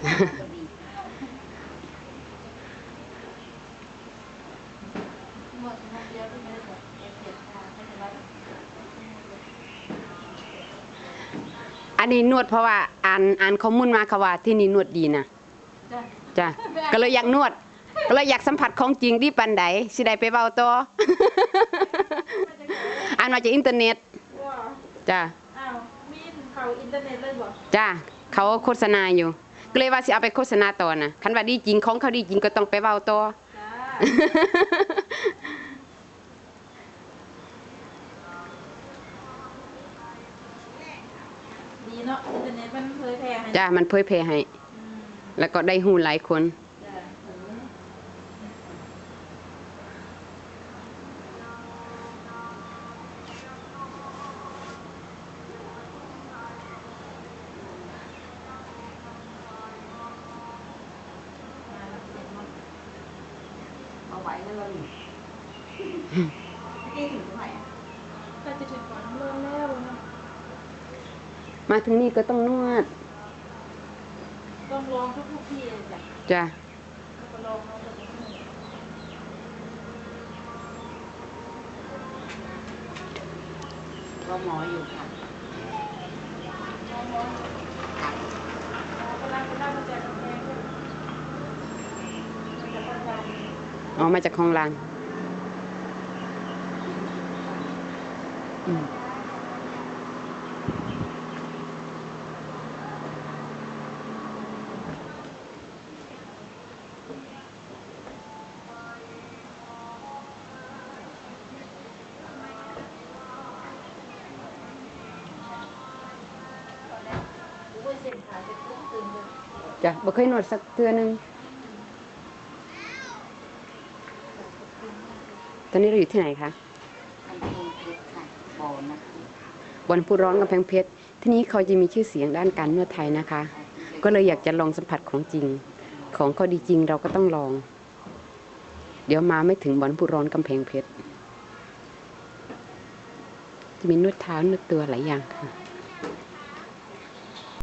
อันนี้นวดเพราะว่าอ่านอ่านข้อมูลมาค่ะว่าที่นี่นวดดีนะจ้ะจ้ะก็เลยอยากนวด ก็เลยอยากสัมผัสของจริงที่ปันใดสิได้ไปเว้าต่ออ่านมาจากอินเทอร์เน็ตว้าจ้ะอ้าวมีเขาอินเทอร์เน็ตเลยบ่จ้ะเขาโฆษณาอยู่ ก็เลยว่าสิเอาไปโฆษณาต่อนะคันว่าดีจริงของเขาดีจริงก็ต้องไปเว้าต่อจ้าดีเนาะอินเทอร์เน็ตมันเผยแพร่ให้จ้ะมันเผยแพร่ให้อืมแล้วก็ได้หูหลายคน เอาไว้เลยวันนี้ที่ถึงเท่าไหร่อะก็จะถึงก่อนเริ่มแล้วเนาะมาถึงนี่ก็ต้องนวด ต้องลองทุกทุกๆที่เลยจ้ะจ้ะ แล้วก็ลองลองทุกที่ก็หมออยู่ค่ะ ลองลองลองกำลังกำลังมาแจกกำแพงด้วยมันจะประจำ อ๋อมาจากของลางอืมกูก็เส้นขาจะตึงตึงเจ้ะบ่เคยนวดสักเทื่อนึง ตอนนี้เราอยู่ที่ไหนคะอันเพลงเพชรค่ะบอนะคะบนผู้ร้อนกำแพงเพชร ที่นี้เขาจะมีชื่อเสียงด้านการนวดไทยนะคะ ก็เลยอยากจะลองสัมผัสของจริง ของเขาดีจริงเราก็ต้องลอง เดี๋ยวมาไม่ถึงบอนผู้ร้อนกำแพงเพชร จะมีนวดเท้านวดตัวหลายอย่างค่ะ